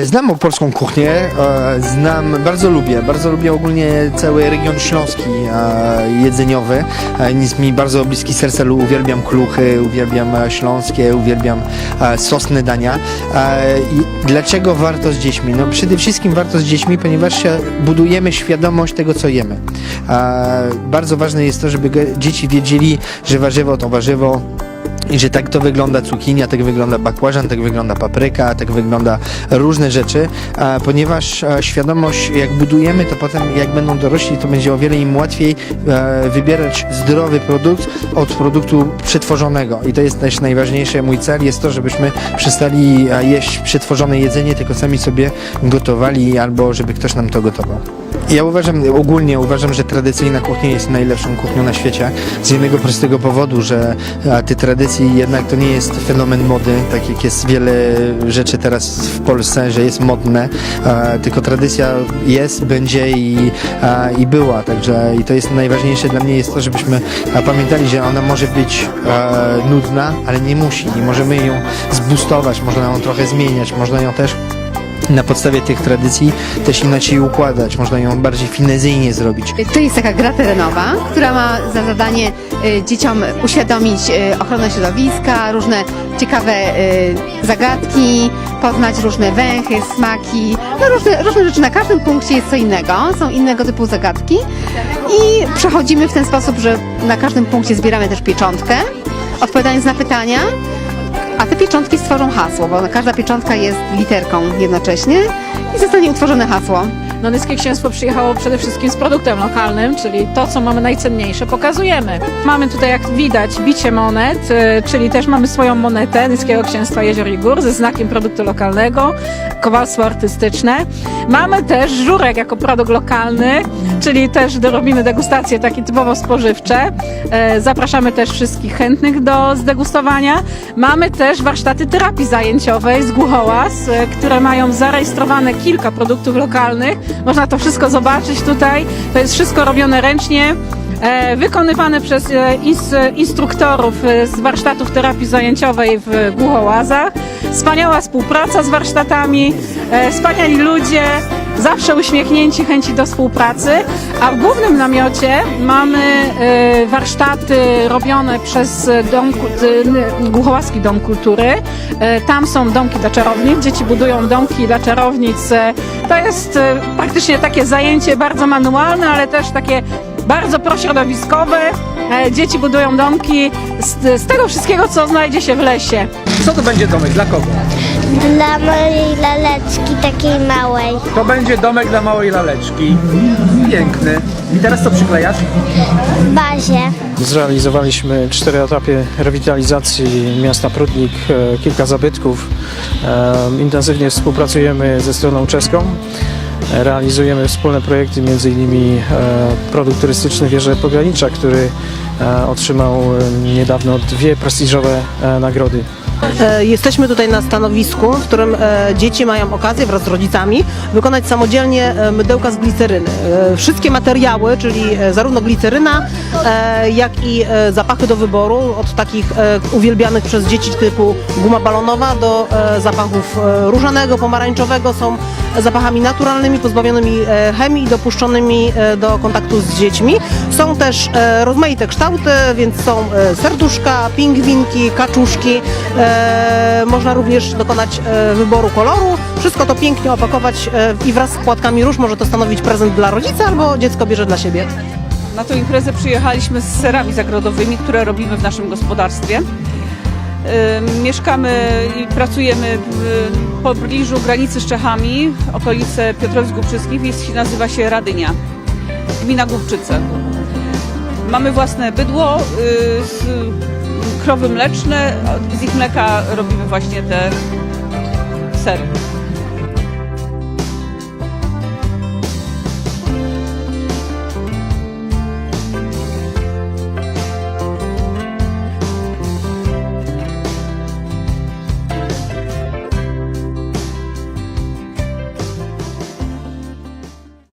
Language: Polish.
Znam polską kuchnię, e, znam, bardzo lubię, bardzo lubię ogólnie cały region śląski e, jedzeniowy. E, Jest mi bardzo bliski serce, uwielbiam kluchy, uwielbiam e, śląskie, uwielbiam e, sosne dania. I dlaczego warto z dziećmi? No przede wszystkim warto z dziećmi, ponieważ budujemy świadomość tego, co jemy. Bardzo ważne jest to, żeby dzieci wiedzieli, że warzywo to warzywo, i że tak to wygląda cukinia, tak wygląda bakłażan, tak wygląda papryka, tak wygląda różne rzeczy, ponieważ e, świadomość, jak budujemy, to potem jak będą dorośli, to będzie o wiele im łatwiej e, wybierać zdrowy produkt od produktu przetworzonego. I to jest też najważniejsze, mój cel jest to, żebyśmy przestali e, jeść przetworzone jedzenie, tylko sami sobie gotowali albo żeby ktoś nam to gotował. Ja uważam, ogólnie uważam, że tradycyjna kuchnia jest najlepszą kuchnią na świecie. Z jednego prostego powodu, że te tradycje jednak to nie jest fenomen mody, tak jak jest wiele rzeczy teraz w Polsce, że jest modne, e, tylko tradycja jest, będzie i, e, i była, także i to jest najważniejsze dla mnie jest to, żebyśmy pamiętali, że ona może być e, nudna, ale nie musi. Możemy ją zbustować, można ją trochę zmieniać, można ją też na podstawie tych tradycji też inaczej układać, można ją bardziej finezyjnie zrobić. To jest taka gra terenowa, która ma za zadanie y, dzieciom uświadomić y, ochronę środowiska, różne ciekawe y, zagadki, poznać różne węchy, smaki, no różne, różne rzeczy. Na każdym punkcie jest co innego, są innego typu zagadki i przechodzimy w ten sposób, że na każdym punkcie zbieramy też pieczątkę, odpowiadając na pytania, a te pieczątki stworzą hasło, bo każda pieczątka jest literką jednocześnie i zostanie utworzone hasło. Nonyskie Księstwo przyjechało przede wszystkim z produktem lokalnym, czyli to, co mamy najcenniejsze, pokazujemy. Mamy tutaj, jak widać, bicie monet, y, czyli też mamy swoją monetę Nyskiego Księstwa Jezior i Gór ze znakiem produktu lokalnego, kowalstwo artystyczne. Mamy też żurek jako produkt lokalny, czyli też robimy degustacje takie typowo spożywcze. E, Zapraszamy też wszystkich chętnych do zdegustowania. Mamy też warsztaty terapii zajęciowej z Głuchołaz, e, które mają zarejestrowane kilka produktów lokalnych. Można to wszystko zobaczyć tutaj. To jest wszystko robione ręcznie. e, Wykonywane przez e, ins- instruktorów z warsztatów terapii zajęciowej w Głuchołazach. Wspaniała współpraca z warsztatami, wspaniali ludzie, zawsze uśmiechnięci, chęci do współpracy, a w głównym namiocie mamy e, warsztaty robione przez dom, d- Głuchołaski Dom Kultury. E, Tam są domki dla czarownic, dzieci budują domki dla czarownic. To jest praktycznie takie zajęcie bardzo manualne, ale też takie bardzo prośrodowiskowe. Dzieci budują domki z, z tego wszystkiego, co znajdzie się w lesie. Co to będzie domek? Dla kogo? Dla mojej laleczki takiej małej. To będzie domek dla małej laleczki. Piękny. I teraz co przyklejasz? W bazie. Zrealizowaliśmy cztery etapy rewitalizacji miasta Prudnik, e, kilka zabytków. E, Intensywnie współpracujemy ze stroną czeską. E, Realizujemy wspólne projekty, m.in. produkt turystyczny Wieże Pogranicza, który e, otrzymał e, niedawno dwie prestiżowe e, nagrody. E, Jesteśmy tutaj na stanowisku, w którym e, dzieci mają okazję wraz z rodzicami wykonać samodzielnie e, mydełka z gliceryny. Wszystkie materiały, czyli zarówno gliceryna, jak i zapachy do wyboru, od takich uwielbianych przez dzieci typu guma balonowa do zapachów różanego, pomarańczowego, są zapachami naturalnymi, pozbawionymi e, chemii i dopuszczonymi e, do kontaktu z dziećmi. Są też e, rozmaite kształty, więc są serduszka, pingwinki, kaczuszki. Można również dokonać wyboru koloru. Wszystko to pięknie opakować i wraz z płatkami róż może to stanowić prezent dla rodzica albo dziecko bierze dla siebie. Na tę imprezę przyjechaliśmy z serami zagrodowymi, które robimy w naszym gospodarstwie. Mieszkamy i pracujemy pobliżu granicy z Czechami, okolice Piotrowic Głubczyckich, wieś nazywa się Radynia, gmina Głubczyce. Mamy własne bydło, y, krowy mleczne, z ich mleka robimy właśnie te sery.